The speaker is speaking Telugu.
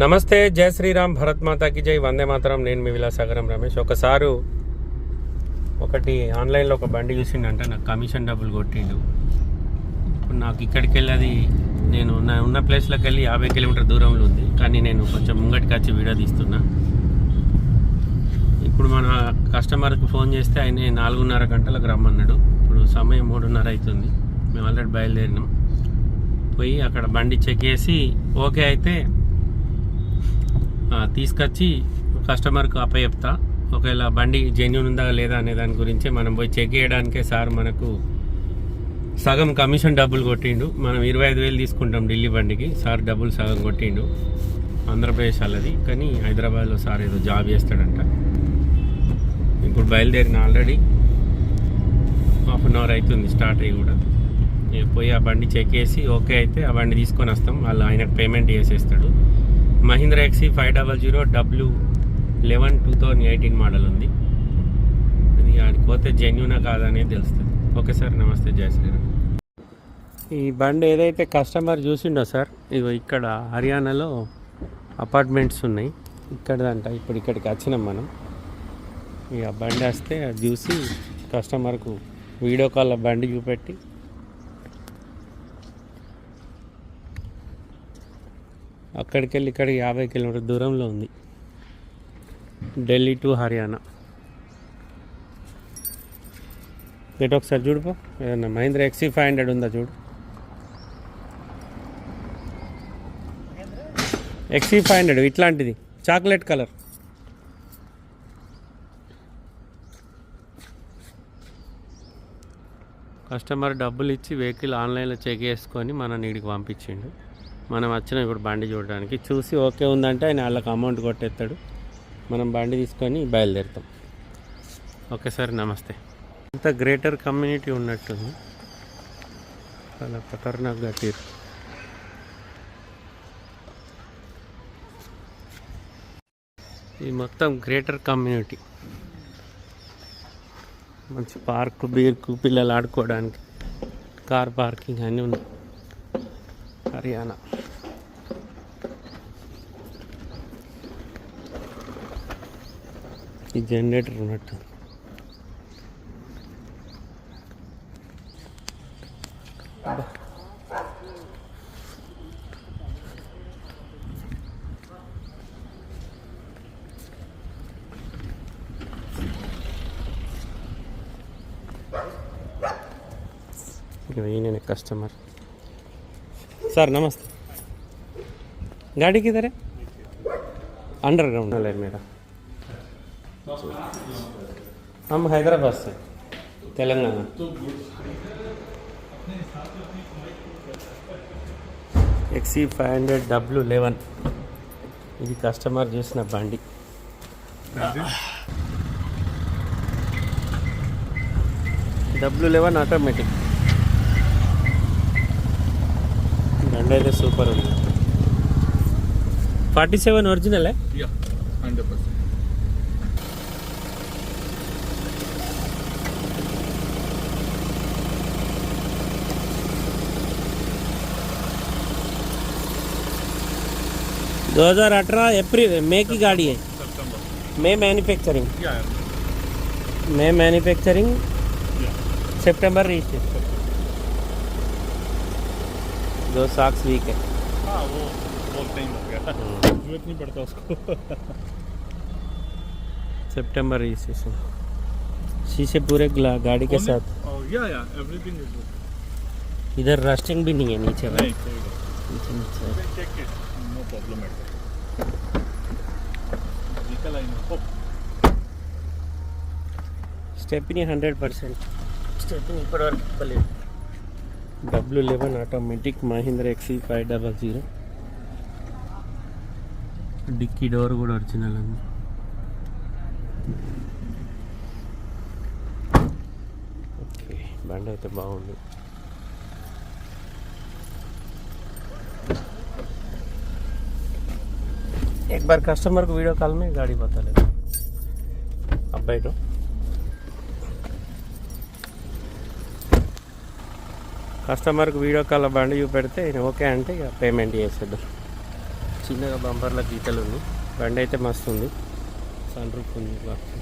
నమస్తే జై శ్రీరామ్ భరత్ మాతాకి జై వందే మాతరం. నేను మీ విలాసాగరం రమేష్. ఒకసారి ఒకటి ఆన్లైన్లో ఒక బండి చూసిండంటే నాకు కమిషన్ డబ్బులు కొట్టిండు. ఇప్పుడు నాకు ఇక్కడికి వెళ్ళి అది నేను నా ఉన్న ప్లేస్లోకి వెళ్ళి యాభై కిలోమీటర్ దూరంలో ఉంది కానీ నేను కొంచెం ముంగటికి వచ్చి వీడియో తీస్తున్నా. ఇప్పుడు మన కస్టమర్కి ఫోన్ చేస్తే ఆయన నాలుగున్నర గంటలకు రమ్మన్నాడు. ఇప్పుడు సమయం మూడున్నర అవుతుంది. మేము ఆల్రెడీ బయలుదేరినాం. పోయి అక్కడ బండి చెక్ చేసి ఓకే అయితే తీసుకొచ్చి కస్టమర్కు అప్పచెప్తా. ఒకవేళ బండి జెన్యున్ ఉందా లేదా అనే దాని గురించి మనం పోయి చెక్ చేయడానికే సార్ మనకు సగం కమిషన్ డబ్బులు కొట్టిండు. మనం ఇరవై ఐదు వేలు తీసుకుంటాం ఢిల్లీ బండికి. సార్ డబ్బులు సగం కొట్టిండు. ఆంధ్రప్రదేశ్ వాళ్ళది. కానీ హైదరాబాద్లో సార్ ఏదో జాబ్ చేస్తాడంట. ఇప్పుడు బయలుదేరిన ఆల్రెడీ హాఫ్ అన్ అవర్ అవుతుంది స్టార్ట్ అయ్యి కూడా. పోయి ఆ బండి చెక్ చేసి ఓకే అయితే ఆ బండి తీసుకొని వస్తాం. వాళ్ళు ఆయనకు పేమెంట్ చేసేస్తాడు. Mahindra XE five double zero W eleven two thousand eighteen model ఉంది. అది పోతే జెన్యునా కాదనేది తెలుస్తుంది. ఓకే సార్ నమస్తే జయ శ్రీరామ్. ఈ బండి ఏదైతే కస్టమర్ చూసిండో సార్ ఇగో ఇక్కడ హర్యానాలో అపార్ట్మెంట్స్ ఉన్నాయి. ఇక్కడదంట ఇప్పుడు ఇక్కడికి వచ్చినాం మనం. ఇక బండి వస్తే అది చూసి కస్టమర్కు వీడియో కాల్ బండి చూపెట్టి అక్కడికి వెళ్ళి ఇక్కడికి యాభై కిలోమీటర్ దూరంలో ఉంది. ఢిల్లీ టు హర్యానా. ఎటు ఒకసారి చూడుపో ఏదన్నా మహీంద్రా ఎక్సీ ఫైవ్ హండ్రెడ్ ఉందా చూడు. ఎక్సీ ఫైవ్ హండ్రెడ్ ఇట్లాంటిది. Chocolate colour. కస్టమర్ డబ్బులు ఇచ్చి వెహికల్ ఆన్లైన్లో చెక్ చేసుకొని మన నీడికి పంపించిండు. మనం వచ్చిన ఇప్పుడు బండి చూడడానికి. చూసి ఓకే ఉందంటే ఆయన వాళ్ళకి అమౌంట్ కొట్టేస్తాడు. మనం బండి తీసుకొని బయలుదేరుతాం. ఓకే సార్ నమస్తే. ఇంత గ్రేటర్ కమ్యూనిటీ ఉన్నట్టుంది. చాలా ఖతర్నాక్ గట్టిరు ఇది మొత్తం గ్రేటర్ కమ్యూనిటీ. మంచి పార్క్ బీర్కు పిల్లలు ఆడుకోవడానికి కార్ పార్కింగ్ అన్నీ ఉన్నాయి. హర్యానా. ఈ జనరేటర్ ఉన్నట్టు. ఈయన కస్టమర్ సార్ నమస్తే. ಗಾಡಿ ಕಿದ್ದಾರೆ ಅಂಡರ್ ಗ್ರೌಂಡ್ ಅಲ್ಲ ಮೇಡಮ್ సార్ हम हैदराबाद से Telangana. ఎక్సీ five hundred W eleven ఇది కస్టమర్ చేసిన బండి. డబ్ల్యూ లెవెన్ ఆటోమేటిక్ బండి అయితే సూపర్ ఉంది. ఫార్టీ సెవెన్ ఒరిజినలే హండ్రెడ్ పర్సెంట్ 2018 अप्रैल मई की गाड़ी है। मई मैन्युफैक्चरिंग मई मैन्युफैक्चरिंग सितंबर रजिस्ट्रेशन दो साक्स वीक है। वो हाँ। नहीं पड़ता उसको। सितंबर रजिस्ट्रेशन शीशे पूरे गाड़ी के साथ। इधर रस्टिंग भी नहीं है नीचे भाई नीचे नीचे। no problem at all. Vehicle I know. Stepney 100%. Stepney per hour bullet. W11 automatic Mahindra XE500. డిక్కీ డోర్ కూడా ఒరిజినల్ ఉంది ఓకే బండి అయితే బాగుంది एक बार कस्टमर को वीडियो कॉल में गाड़ी बता ले अब बैठो కస్టమర్కి వీడియో కాల్ బండి చూపెడితే ఈయన ఓకే అంటే ఇక పేమెంట్ చేసేద్దాం చిన్నగా బంపర్ల గీతలు ఉన్నాయి బండి అయితే మస్తు ఉంది సన్ రూఫ్ ఉంది బాక్స్